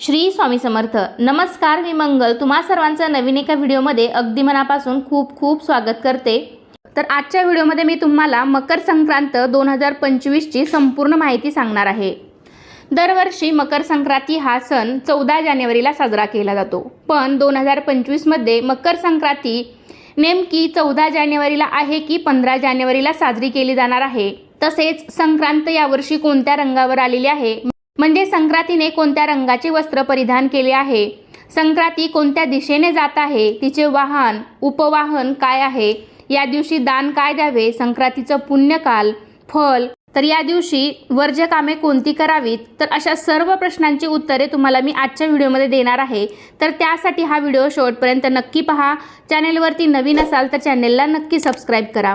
श्री स्वामी समर्थ. नमस्कार मी मंगल. तुम्हा सर्वांचं नवीन एका व्हिडिओमध्ये अगदी मनापासून खूप खूप स्वागत करते. तर आजच्या व्हिडिओमध्ये मी तुम्हाला मकर संक्रांत दोन हजार पंचवीसची संपूर्ण माहिती सांगणार आहे. दरवर्षी मकर संक्रांती हा सण चौदा जानेवारीला साजरा केला जातो. पण दोन हजार पंचवीसमध्ये मकर संक्रांती नेमकी चौदा जानेवारीला आहे की पंधरा जानेवारीला साजरी केली जाणार आहे? तसेच संक्रांत यावर्षी कोणत्या रंगावर आलेली आहे? म्हणजे संक्रांतीने कोणत्या रंगाचे वस्त्र परिधान केले आहे? संक्रांती कोणत्या दिशेने जात आहे? तिचे वाहन उपवाहन काय आहे? या दिवशी दान काय द्यावे? संक्रांतीचं पुण्यकाल फल. तर या दिवशी वर्जकामे कोणती करावीत? तर अशा सर्व प्रश्नांची उत्तरे तुम्हाला मी आजच्या व्हिडिओमध्ये देणार आहे. तर त्यासाठी हा व्हिडिओ शेवटपर्यंत नक्की पहा. चॅनेलवरती नवीन असाल तर चॅनेलला नक्की सबस्क्राईब करा.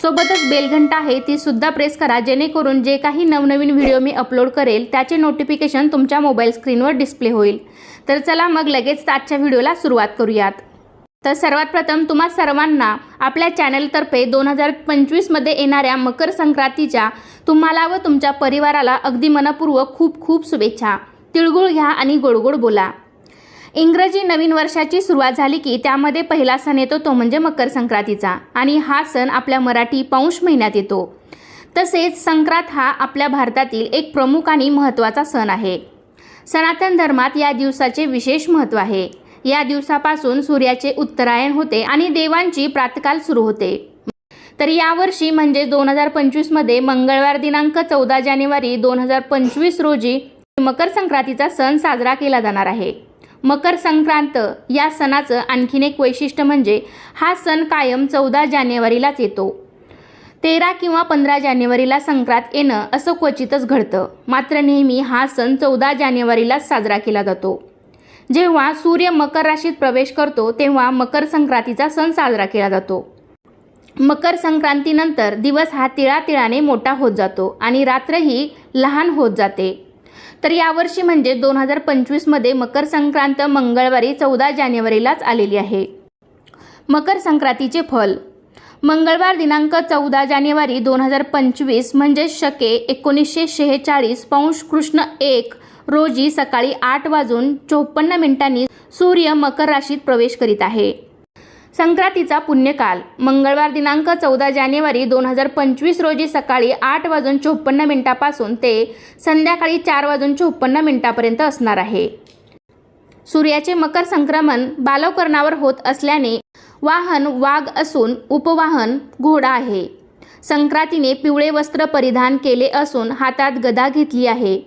सोबतच बेलघंटा आहे ती सुद्धा प्रेस करा जेणेकरून जे काही नवनवीन व्हिडिओ मी अपलोड करेल त्याचे नोटिफिकेशन तुमच्या मोबाईल स्क्रीनवर डिस्प्ले होईल. तर चला मग लगेच आजच्या व्हिडिओला सुरुवात करूयात. तर सर्वात प्रथम तुम्हा सर्वांना आपल्या चॅनलतर्फे दोन हजार पंचवीसमध्ये येणाऱ्या मकर संक्रांतीच्या तुम्हाला व तुमच्या परिवाराला अगदी मनपूर्वक खूप खूप शुभेच्छा. तिळगुळ घ्या आणि गोडगोड बोला. इंग्रजी नवीन वर्षाची सुरुवात झाली की त्यामध्ये पहिला सण येतो तो म्हणजे मकर संक्रांतीचा. आणि हा सण आपल्या मराठी पौष महिन्यात येतो. तसेच संक्रांत हा आपल्या भारतातील एक प्रमुख आणि महत्त्वाचा सण आहे. सनातन धर्मात या दिवसाचे विशेष महत्त्व आहे. या दिवसापासून सूर्याचे उत्तरायण होते आणि देवांची प्रातकाल सुरू होते. तर यावर्षी म्हणजे दोन हजार पंचवीसमध्ये मंगळवार दिनांक चौदा जानेवारी दोन हजार पंचवीस रोजी मकर संक्रांतीचा सण साजरा केला जाणार आहे. मकर संक्रांत या सणाचं आणखीन एक वैशिष्ट्य म्हणजे हा सण कायम चौदा जानेवारीलाच येतो. तेरा किंवा पंधरा जानेवारीला संक्रांत येणं असं क्वचितच घडतं. मात्र नेहमी हा सण चौदा जानेवारीलाच साजरा केला जातो. जेव्हा सूर्य मकर राशीत प्रवेश करतो तेव्हा मकर संक्रांतीचा सण साजरा केला जातो. मकर संक्रांतीनंतर दिवस हा तिळातिळाने मोठा होत जातो आणि रात्रही लहान होत जाते. तर यावर्षी म्हणजे दोन हजार पंचवीसमध्ये मकर संक्रांत मंगळवारी चौदा जानेवारीलाच आलेली आहे. मकर संक्रांतीचे फल. मंगळवार दिनांक चौदा जानेवारी दोन हजार पंचवीस म्हणजे शके एकोणीसशे शेहेचाळीस पौंश कृष्ण एक रोजी सकाळी आठ वाजून चोपन्न मिनिटांनी सूर्य मकर राशीत प्रवेश करीत आहे. संक्रांतीचा पुण्यकाल. मंगळवार दिनांक चौदा जानेवारी दोन हजार पंचवीस रोजी सकाळी आठ वाजून चोपन्न मिनिटापासून ते संध्याकाळी चार वाजून चोपन्न मिनिटापर्यंत असणार आहे. सूर्याचे मकर संक्रमण बालवकर्णावर होत असल्याने वाहन वाघ असून उपवाहन घोडा आहे. संक्रांतीने पिवळे वस्त्र परिधान केले असून हातात गदा घेतली आहे.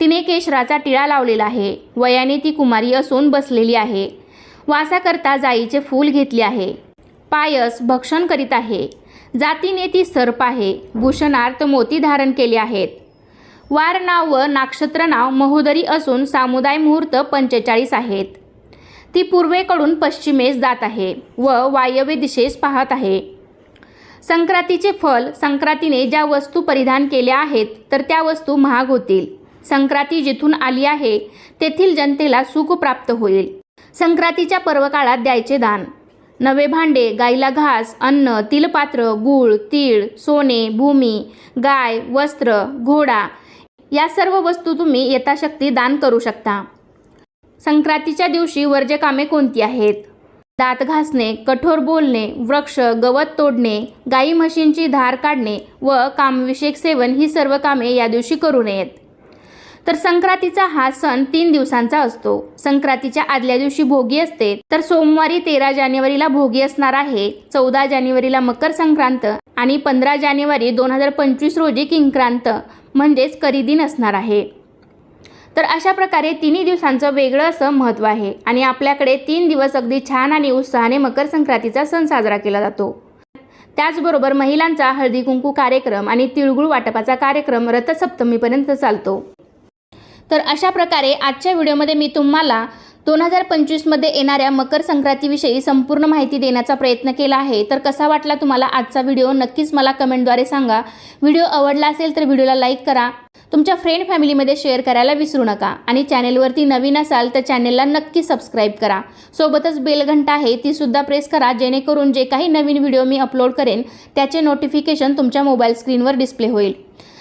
तिने केशराचा टिळा लावलेला आहे. वयाने ती कुमारी असून बसलेली आहे. वासाकरता जाईचे फूल घेतले आहे. पायस भक्षण करीत आहे. जातीने ती सर्प आहे. भूषणार्थ मोती धारण केले आहेत. वार नाव व नाक्षत्र नाव महोदरी असून सामुदाय मुहूर्त पंचेचाळीस आहेत. ती पूर्वेकडून पश्चिमेस जात आहे व वायव्य दिशेस पाहत आहे. संक्रांतीचे फल संक्रांतीने ज्या वस्तू परिधान केल्या आहेत तर त्या वस्तू महाग होतील. संक्रांती जिथून आली आहे तेथील जनतेला सुख प्राप्त होईल. संक्रांतीच्या पर्वकाळात द्यायचे दान. नवे भांडे गाईला घास अन्न तिलपात्र गूळ तीळ सोने भूमी गाय वस्त्र घोडा या सर्व वस्तू तुम्ही यथाशक्ती दान करू शकता. संक्रांतीच्या दिवशी वर्ज्य कामे कोणती आहेत? दात घासणे कठोर बोलणे वृक्ष गवत तोडणे गाई म्हशींची धार काढणे व कामविषयक सेवन ही सर्व कामे या दिवशी करू नयेत. तर संक्रांतीचा हा सण तीन दिवसांचा असतो. संक्रांतीच्या आदल्या दिवशी भोगी असते. तर सोमवारी तेरा जानेवारीला भोगी असणार आहे. चौदा जानेवारीला मकर संक्रांत आणि पंधरा जानेवारी दोन हजार पंचवीस रोजी किंक्रांत म्हणजेच करीदिन असणार आहे. तर अशा प्रकारे तिन्ही दिवसांचं वेगळं असं महत्त्व आहे आणि आपल्याकडे तीन दिवस अगदी छान आणि उत्साहाने मकर संक्रांतीचा सण साजरा केला जातो. त्याचबरोबर महिलांचा हळदी कुंकू कार्यक्रम आणि तिळगुळ वाटपाचा कार्यक्रम रथसप्तमीपर्यंत चालतो. तर अशा प्रकारे आजच्या व्हिडिओमध्ये मी तुम्हाला दोन हजार पंचवीसमध्ये येणाऱ्या मकर संक्रांतीविषयी संपूर्ण माहिती देण्याचा प्रयत्न केला आहे. तर कसा वाटला तुम्हाला आजचा व्हिडिओ? नक्कीच मला कमेंटद्वारे सांगा. व्हिडिओ आवडला असेल तर व्हिडिओला लाईक करा. तुमच्या फ्रेंड फॅमिलीमध्ये शेअर करायला विसरू नका. आणि चॅनेलवरती नवीन असाल तर चॅनेलला नक्की सबस्क्राईब करा. सोबतच बेलघंटा आहे ती सुद्धा प्रेस करा जेणेकरून जे काही नवीन व्हिडिओ मी अपलोड करेन त्याचे नोटिफिकेशन तुमच्या मोबाईल स्क्रीनवर डिस्प्ले होईल.